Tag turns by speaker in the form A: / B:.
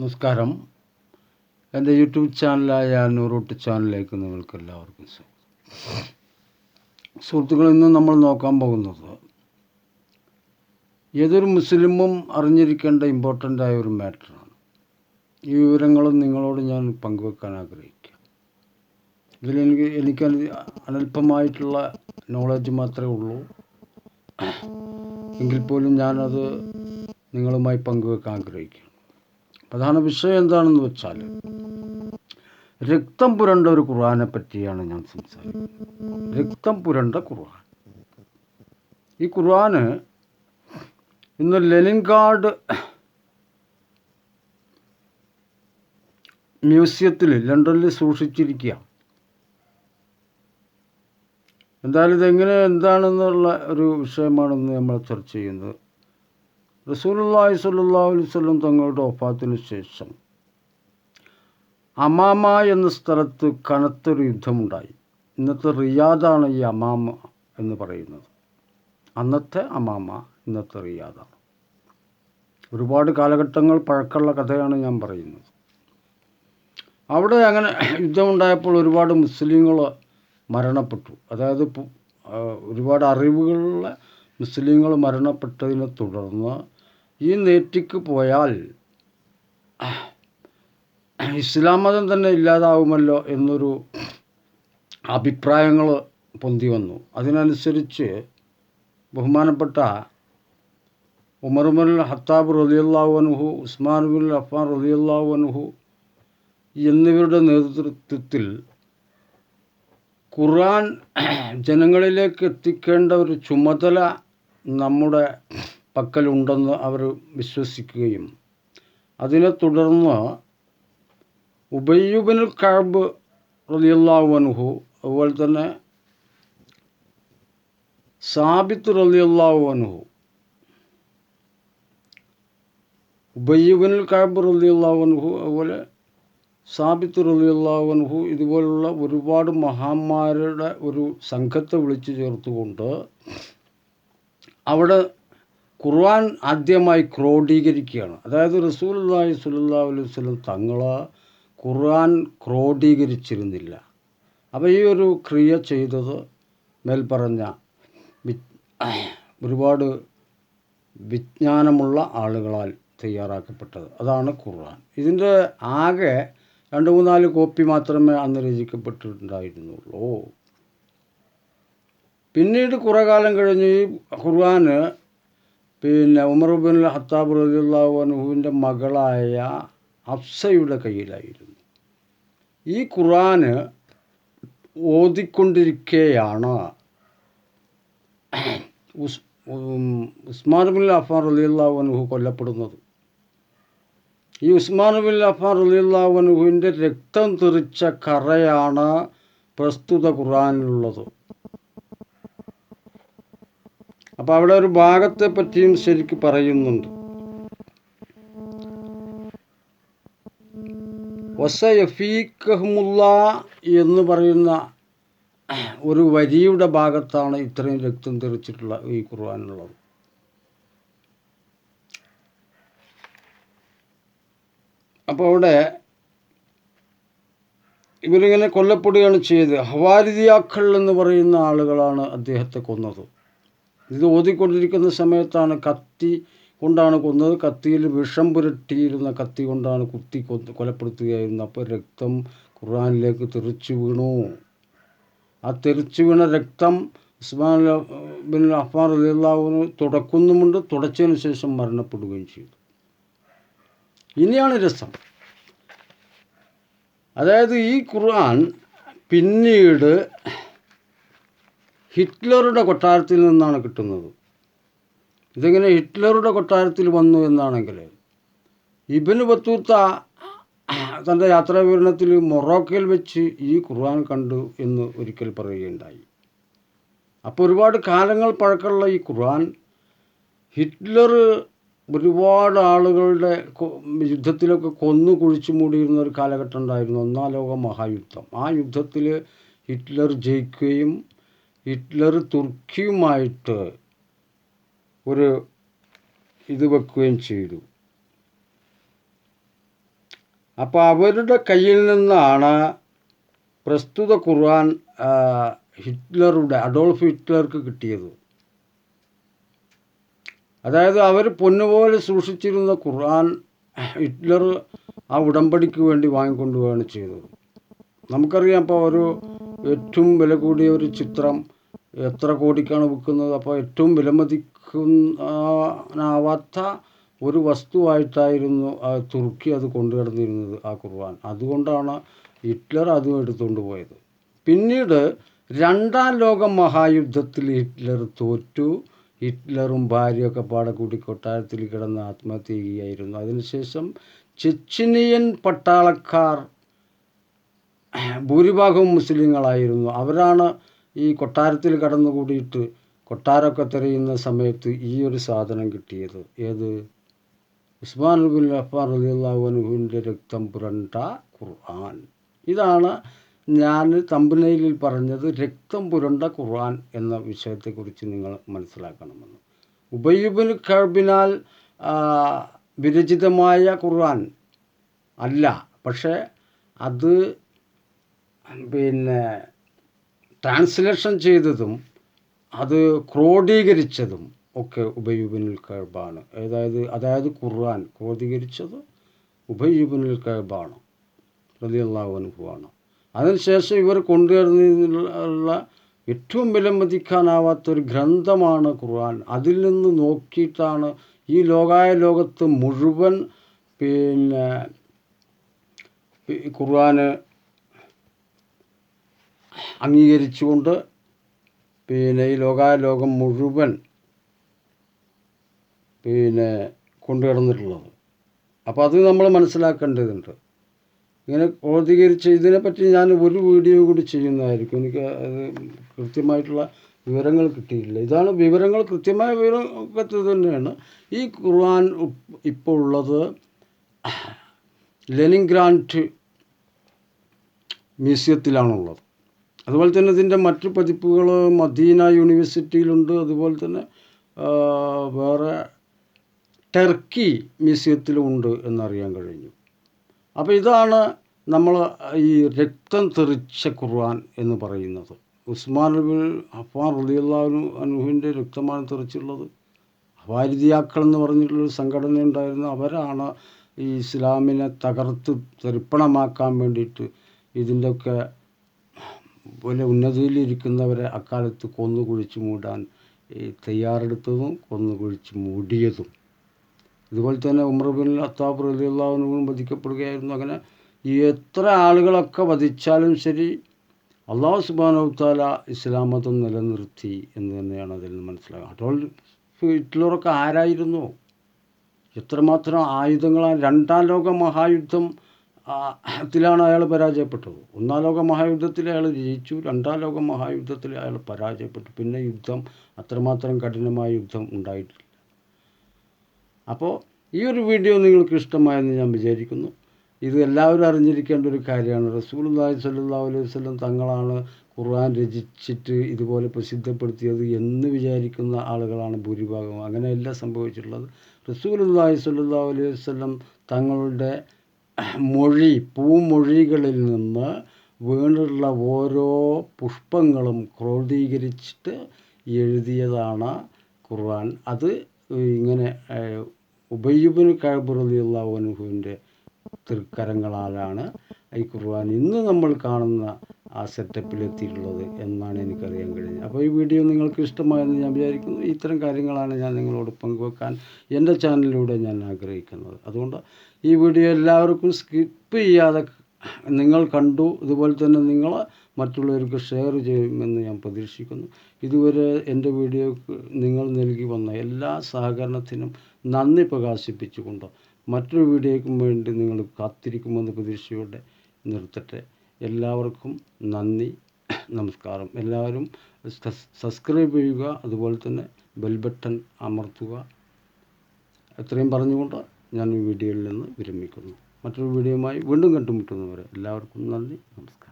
A: നമസ്കാരം. എന്റെ യൂട്യൂബ് ചാനലായ നൂറോട്ട് ചാനലിലേക്ക് നിങ്ങൾക്ക് എല്ലാവർക്കും സ്വാഗതം സുഹൃത്തുക്കൾ നമ്മൾ നോക്കാൻ പോകുന്നത് ഏതൊരു മുസ്ലിമും അറിഞ്ഞിരിക്കേണ്ട ഇമ്പോർട്ടന്റ് ആയ ഒരു മാറ്ററാണ്. ഈ വിവരങ്ങളും നിങ്ങളോട് ഞാൻ പങ്കുവെക്കാൻ ആഗ്രഹിക്കുക ഇതിലെനിക്ക് എനിക്ക് അനൽപമായിട്ടുള്ള നോളജ് മാത്രമേ ഉള്ളൂ. എങ്കിൽ പോലും ഞാനത് നിങ്ങളുമായി പങ്കുവെക്കാൻ ആഗ്രഹിക്കുകയാണ് പ്രധാന വിഷയം എന്താണെന്ന് വെച്ചാൽ രക്തം പുരണ്ട ഒരു ഖുർആാനെ പറ്റിയാണ് ഞാൻ സംസാരിക്കുന്നത്. രക്തം പുരണ്ട ഖുർആൻ. ഈ ഖുർആന് ഇന്ന് ലെനിൻഗാർഡ് മ്യൂസിയത്തിൽ ലണ്ടനിൽ സൂക്ഷിച്ചിരിക്കുക എന്തായാലും ഇതെങ്ങനെ എന്താണെന്നുള്ള ഒരു വിഷയമാണെന്ന് നമ്മൾ ചർച്ച ചെയ്യുന്നത്. റസൂലുള്ളാഹി സ്വല്ലല്ലാഹു അലൈഹി വസല്ലം തങ്ങളുടെ ഒഫാത്തിന് ശേഷം അമാമ എന്ന സ്ഥലത്ത് കനത്തൊരു യുദ്ധമുണ്ടായി. ഇന്നത്തെ റിയാദാണ് ഈ അമാമ എന്ന് പറയുന്നത്. അന്നത്തെ അമാമ ഇന്നത്തെ റിയാദാണ്. ഒരുപാട് കാലഘട്ടങ്ങൾ പഴക്കമുള്ള കഥയാണ് ഞാൻ പറയുന്നത്. അവിടെ അങ്ങനെ യുദ്ധമുണ്ടായപ്പോൾ ഒരുപാട് മുസ്ലിങ്ങൾ മരണപ്പെട്ടു. അതായത് ഒരുപാട് അറിവുകളുള്ള മുസ്ലിങ്ങൾ മരണപ്പെട്ടതിനെ തുടർന്ന് ഈ നേറ്റിക്ക് പോയാൽ ഇസ്ലാം മതം തന്നെ ഇല്ലാതാവുമല്ലോ എന്നൊരു അഭിപ്രായങ്ങൾ പൊന്തി വന്നു. അതിനനുസരിച്ച് ബഹുമാനപ്പെട്ട ഉമർമുൽ ഹത്താബ് റലിയല്ലാഹു അനുഹു ഉസ്മാൻ ബിൻ അഫ്ഫാൻ റലിയല്ലാഹു അനുഹു എന്നിവരുടെ നേതൃത്വത്തിൽ ഖുർആൻ ജനങ്ങളിലേക്ക് എത്തിക്കേണ്ട ഒരു ചുമതല നമ്മുടെ പക്കലുണ്ടെന്ന് അവർ വിശ്വസിക്കുകയും അതിനെ തുടർന്ന് ഉബയ്യുബിൻ കഅബ് റളിയല്ലാഹു അൻഹു അതുപോലെ തന്നെ സാബിത്ത് റളിയല്ലാഹു അൻഹു ഉബയ്യുബിൻ കഅബ് റളിയല്ലാഹു അൻഹു അതുപോലെ സാബിത്ത് റളിയല്ലാഹു അൻഹു ഇതുപോലുള്ള ഒരുപാട് മഹാന്മാരുടെ ഒരു സംഘത്തെ വിളിച്ചു ചേർത്തുകൊണ്ട് അവിടെ ഖുർആൻ ആദ്യമായി ക്രോഡീകരിക്കുകയാണ്. അതായത് റസൂലുള്ളാഹി സ്വല്ലല്ലാഹു അലൈഹി വസല്ലം തങ്ങൾ ഖുർആൻ ക്രോഡീകരിച്ചിരുന്നില്ല. അപ്പോൾ ഈ ഒരു ക്രിയ ചെയ്തത് മേൽപ്പറഞ്ഞ ഒരുപാട് വിജ്ഞാനമുള്ള ആളുകളാൽ തയ്യാറാക്കപ്പെട്ടത്. അതാണ് ഖുർആൻ. ഇതിന്റെ ആകെ രണ്ട് മൂന്നാൽ കോപ്പി മാത്രമേ അന്ന് രചിക്കപ്പെട്ടിട്ടുണ്ടായിരുന്നുള്ളൂ. പിന്നീട് കുറേ കാലം കഴിഞ്ഞ് ഈ ഖുർആന് പിന്നെ ഉമർ ബിൻ ഹത്താബ് റളിയല്ലാഹു മകളായ ഹഫ്സയുടെ കയ്യിലായിരുന്നു. ഈ ഖുർആന് ഓതിക്കൊണ്ടിരിക്കെയാണ്. ഉസ് ഉസ്മാൻ ബിൻ അഫാൻ റളിയല്ലാഹു അൻഹു കൊല്ലപ്പെടുന്നത്. ഈ ഉസ്മാൻ ബിൻ അഫാൻ റളിയല്ലാഹു അൻഹുവിന്റെ രക്തം തെറിച്ച കറയാണ് പ്രസ്തുത ഖുർആനിലുള്ളത്. അപ്പോൾ അവിടെ ഒരു ഭാഗത്തെ പറ്റിയും ശരിക്ക് പറയുന്നുണ്ട്. വസയഫീക്കഹമുല്ല എന്ന് പറയുന്ന ഒരു വരിയുടെ ഭാഗത്താണ് ഇത്രയും രക്തം തെറിച്ചിട്ടുള്ള ഈ ഖുർആാനുള്ളത്. അപ്പോൾ അവിടെ ഇവരിങ്ങനെ കൊല്ലപ്പെടുകയാണ് ചെയ്തത്. ഹവാരിതിയാക്കൾ എന്ന് പറയുന്ന ആളുകളാണ് അദ്ദേഹത്തെ കൊന്നത്. ഇത് ഓതിക്കൊണ്ടിരിക്കുന്ന സമയത്താണ് കത്തി കൊണ്ടാണ് കൊന്നത്. കത്തിയിൽ വിഷം പുരട്ടിയിരുന്ന കത്തി കൊണ്ടാണ് കുത്തി കൊലപ്പെടുത്തുകയായിരുന്നു. അപ്പോൾ രക്തം ഖുർആനിലേക്ക് തെറിച്ചു വീണു. ആ തെറിച്ചു വീണ രക്തം ഉസ്മാൻ ബിൻ അഫാർ അലിള്ളാഹുവിന് തുടക്കുന്നുമുണ്ട്. തുടച്ചതിന് ശേഷം മരണപ്പെടുകയും ചെയ്തു. ഇനിയാണ് രസം. അതായത് ഈ ഖുർആൻ പിന്നീട് ഹിറ്റ്ലറുടെ കൊട്ടാരത്തിൽ നിന്നാണ് കിട്ടുന്നത്. ഇതെങ്ങനെ ഹിറ്റ്ലറുടെ കൊട്ടാരത്തിൽ വന്നു എന്നാണെങ്കിൽ ഇബന് ബത്തൂത്ത തന്റെ യാത്രാ വിവരണത്തിൽ മൊറോക്കയിൽ വെച്ച് ഈ ഖുർആൻ കണ്ടു എന്ന് ഒരിക്കൽ പറയുകയുണ്ടായി. അപ്പോൾ ഒരുപാട് കാലങ്ങൾ പഴക്കമുള്ള ഈ ഖുർആൻ ഹിറ്റ്ലർ ഒരുപാട് ആളുകളുടെ യുദ്ധത്തിലൊക്കെ കൊന്നു കുഴിച്ചു മൂടിയിരുന്ന ഒരു കാലഘട്ടം ഉണ്ടായിരുന്നു. ഒന്നാം ലോക മഹായുദ്ധം. ആ യുദ്ധത്തിൽ ഹിറ്റ്ലർ ജയിക്കുകയും ഹിറ്റ്ലർ തുർക്കിയുമായിട്ട് ഒരു ഇത് വെക്കുകയും ചെയ്തു. അപ്പോൾ അവരുടെ കയ്യിൽ നിന്നാണ് പ്രസ്തുത ഖുർആൻ ഹിറ്റ്ലറുടെ അഡോൾഫ് ഹിറ്റ്ലർക്ക് കിട്ടിയത്. അതായത് അവർ പൊന്നുപോലെ സൂക്ഷിച്ചിരുന്ന ഖുർആൻ ഹിറ്റ്ലർ ആ ഉടമ്പടിക്ക് വേണ്ടി വാങ്ങിക്കൊണ്ടുപോവുകയാണ് ചെയ്തത്. നമുക്കറിയാം ഇപ്പോൾ ഒരു ഏറ്റവും വില കൂടിയ ഒരു ചിത്രം എത്ര കോടിക്കാണ് വിൽക്കുന്നത്? അപ്പോൾ ഏറ്റവും വിലമതിക്കുന്നാവാത്ത ഒരു വസ്തുവായിട്ടായിരുന്നു ആ തുർക്കി അത് കൊണ്ടുകിടന്നിരുന്നത് ആ ഖുർആൻ. അതുകൊണ്ടാണ് ഹിറ്റ്ലർ അതും എടുത്തുകൊണ്ട് പോയത്. പിന്നീട് രണ്ടാം ലോക മഹായുദ്ധത്തിൽ ഹിറ്റ്ലർ തോറ്റു. ഹിറ്റ്ലറും ഭാര്യയൊക്കെ പാടെ കൂടി കൊട്ടാരത്തിൽ കിടന്ന് ആത്മഹത്യ ചെയ്യുകയായിരുന്നു. അതിനുശേഷം ചെച്ചിനിയൻ പട്ടാളക്കാർ ഭൂരിഭാഗവും മുസ്ലിങ്ങളായിരുന്നു. അവരാണ് ഈ കൊട്ടാരത്തിൽ കടന്നുകൂടിയിട്ട് കൊട്ടാരമൊക്കെ തിരയുന്ന സമയത്ത് ഈ ഒരു സാധനം കിട്ടിയത്. ഏത്? ഉസ്മാൻ ബിൻ അഫാൻ റലിയുള്ളാഹുവിന്റെ രക്തം പുരണ്ട ഖുർആൻ. ഇതാണ് ഞാൻ തമ്പനയിലിൽ പറഞ്ഞത് രക്തം പുരണ്ട ഖുർആൻ എന്ന വിഷയത്തെക്കുറിച്ച് നിങ്ങൾ മനസ്സിലാക്കണമെന്ന്. ഉബയ്യുബിൻ കഴബിനാൽ വിരചിതമായ ഖുർആൻ അല്ല. പക്ഷേ അത് പിന്നെ ട്രാൻസ്ലേഷൻ ചെയ്തതും അത് ക്രോഡീകരിച്ചതും ഒക്കെ ഉബയ്യുബിനുൽ കഴബാണ്. അതായത് അതായത് ഖുർആൻ ക്രോഡീകരിച്ചത് ഉബയ്യുബിനുൽ കഴബാണ് റളിയല്ലാഹു അനുഭവമാണ് അതിനുശേഷം ഇവർ കൊണ്ടുവരുന്നതിനുള്ള ഏറ്റവും വിലമതിക്കാനാവാത്തൊരു ഗ്രന്ഥമാണ് ഖുർആൻ. അതിൽ നിന്ന് നോക്കിയിട്ടാണ് ഈ ലോകായ ലോകത്ത് മുഴുവൻ പിന്നെ ഖുർആന് അംഗീകരിച്ചുകൊണ്ട് പിന്നെ ഈ ലോകായ ലോകം മുഴുവൻ പിന്നെ കൊണ്ടുകിടന്നിട്ടുള്ളത് അപ്പോൾ അത് നമ്മൾ മനസ്സിലാക്കേണ്ടതുണ്ട്. ഇങ്ങനെ ക്രോധീകരിച്ച ഇതിനെപ്പറ്റി ഞാൻ ഒരു വീഡിയോ കൂടി ചെയ്യുന്നതായിരിക്കും. എനിക്ക് അത് കൃത്യമായിട്ടുള്ള വിവരങ്ങൾ കിട്ടിയിട്ടില്ല. ഇതാണ് വിവരങ്ങൾ കൃത്യമായ വിവരമൊക്കെ തന്നെയാണ്. ഈ ഖുർആൻ ഇപ്പോൾ ഉള്ളത് ലെനിൻ ഗ്രാൻഡ് മ്യൂസിയത്തിലാണുള്ളത്. അതുപോലെ തന്നെ ഇതിന്റെ മറ്റു പതിപ്പുകൾ മദീന യൂണിവേഴ്സിറ്റിയിലുണ്ട്. അതുപോലെ തന്നെ വേറെ ടർക്കി മ്യൂസിയത്തിലും ഉണ്ട് എന്നറിയാൻ കഴിഞ്ഞു. അപ്പോൾ ഇതാണ് നമ്മൾ ഈ രക്തം തെറിച്ച ഖുർആൻ എന്ന് പറയുന്നത്. ഉസ്മാൻ ബിൻ അഫാൻ റളിയല്ലാഹു അനുഹുവിന്റെ രക്തമാണ് തെറിച്ചുള്ളത്. വാരിദിയാക്കൾ എന്ന് പറഞ്ഞിട്ടുള്ളൊരു സംഘടന ഉണ്ടായിരുന്നു. അവരാണ് ഈ ഇസ്ലാമിനെ തകർത്ത് തെറിപ്പണമാക്കാൻ വേണ്ടിയിട്ട് ഇതിന്റെയൊക്കെ പോലെ ഉന്നതിയിലിരിക്കുന്നവരെ അക്കാലത്ത് കൊന്നു കുഴിച്ച് മൂടാൻ ഈ തയ്യാറെടുത്തതും കൊന്നു കുഴിച്ച് മൂടിയതും. ഇതുപോലെ തന്നെ ഉമർ ബിൻ അത്താബ് റലിയുള്ളവനും വധിക്കപ്പെടുകയായിരുന്നു. അങ്ങനെ എത്ര ആളുകളൊക്കെ വധിച്ചാലും ശരി അള്ളാഹു സുബാനു താല ഇസ്ലാം മതം നിലനിർത്തി എന്ന് തന്നെയാണ് അതിൽ നിന്ന് മനസ്സിലാക്കുക അഡോൾഫ് ഹിറ്റ്ലറൊക്കെ ആരായിരുന്നു? എത്രമാത്രം ആയുധങ്ങളാണ്? രണ്ടാം ലോക മഹായുദ്ധം ത്തിലാണ് അയാൾ പരാജയപ്പെട്ടത്. ഒന്നാം ലോക മഹായുദ്ധത്തിൽ അയാൾ ജയിച്ചു രണ്ടാം ലോക മഹായുദ്ധത്തിൽ അയാൾ പരാജയപ്പെട്ടു. പിന്നെ യുദ്ധം അത്രമാത്രം കഠിനമായ യുദ്ധം ഉണ്ടായിട്ടില്ല. അപ്പോൾ ഈ ഒരു വീഡിയോ നിങ്ങൾക്ക് ഇഷ്ടമായെന്ന് ഞാൻ വിചാരിക്കുന്നു. ഇത് എല്ലാവരും അറിഞ്ഞിരിക്കേണ്ട ഒരു കാര്യമാണ്. റസൂലുള്ളാഹി സ്വല്ലല്ലാഹു അലൈഹി വസല്ലം തങ്ങളാണ് ഖുർആൻ രചിച്ചിട്ട് ഇതുപോലെ പ്രസിദ്ധപ്പെടുത്തിയത് എന്ന് വിചാരിക്കുന്ന ആളുകളാണ് ഭൂരിഭാഗം അങ്ങനെയല്ല സംഭവിച്ചിട്ടുള്ളത്. റസൂലുള്ളാഹി സ്വല്ലല്ലാഹു അലൈഹി വസല്ലം തങ്ങളുടെ മൊഴി പൂമൊഴികളിൽ നിന്ന് വീണിട്ടുള്ള ഓരോ പുഷ്പങ്ങളും ക്രോഡീകരിച്ചിട്ട് എഴുതിയതാണ് ഖുർആൻ. അത് ഇങ്ങനെ ഉബയ്യുബിന് കഴബുറലിയുള്ള അൻഹുവിന്റെ തൃക്കരങ്ങളാലാണ് ഈ ഖുർആൻ. ഇന്ന് നമ്മൾ കാണുന്ന ആ സെറ്റപ്പിലെത്തിയിട്ടുള്ളത് എന്നാണ് എനിക്കറിയാൻ കഴിഞ്ഞത്. അപ്പോൾ ഈ വീഡിയോ നിങ്ങൾക്ക് ഇഷ്ടമായെന്ന് ഞാൻ വിചാരിക്കുന്നു. ഇത്തരം കാര്യങ്ങളാണ് ഞാൻ നിങ്ങളോട് പങ്കുവെക്കാൻ എന്റെ ചാനലിലൂടെ ഞാൻ ആഗ്രഹിക്കുന്നത്. അതുകൊണ്ട് ഈ വീഡിയോ എല്ലാവർക്കും സ്കിപ്പ് ചെയ്യാതെ നിങ്ങൾ കണ്ടു ഇതുപോലെ തന്നെ നിങ്ങൾ മറ്റുള്ളവർക്ക് ഷെയർ ചെയ്യുമെന്ന് ഞാൻ പ്രതീക്ഷിക്കുന്നു. ഇതുവരെ എന്റെ വീഡിയോക്ക് നിങ്ങൾ നൽകി വന്ന എല്ലാ സഹകരണത്തിനും നന്ദി പ്രകാശിപ്പിച്ചുകൊണ്ട് മറ്റൊരു വീഡിയോയ്ക്കും വേണ്ടി നിങ്ങൾ കാത്തിരിക്കുമെന്ന് പ്രതീക്ഷയോടെ നിർത്തട്ടെ. എല്ലാവർക്കും നന്ദി നമസ്കാരം. എല്ലാവരും സബ്സ്ക്രൈബ് ചെയ്യുക അതുപോലെ തന്നെ ബെൽ ബട്ടൺ അമർത്തുക. എത്രയും പറഞ്ഞുകൊണ്ട് ഞാൻ ഈ വീഡിയോയിൽ നിന്ന് വിരമിക്കുന്നു. മറ്റൊരു വീഡിയോയുമായി വീണ്ടും കണ്ടുമുട്ടുന്നവരെ എല്ലാവർക്കും നന്ദി നമസ്കാരം.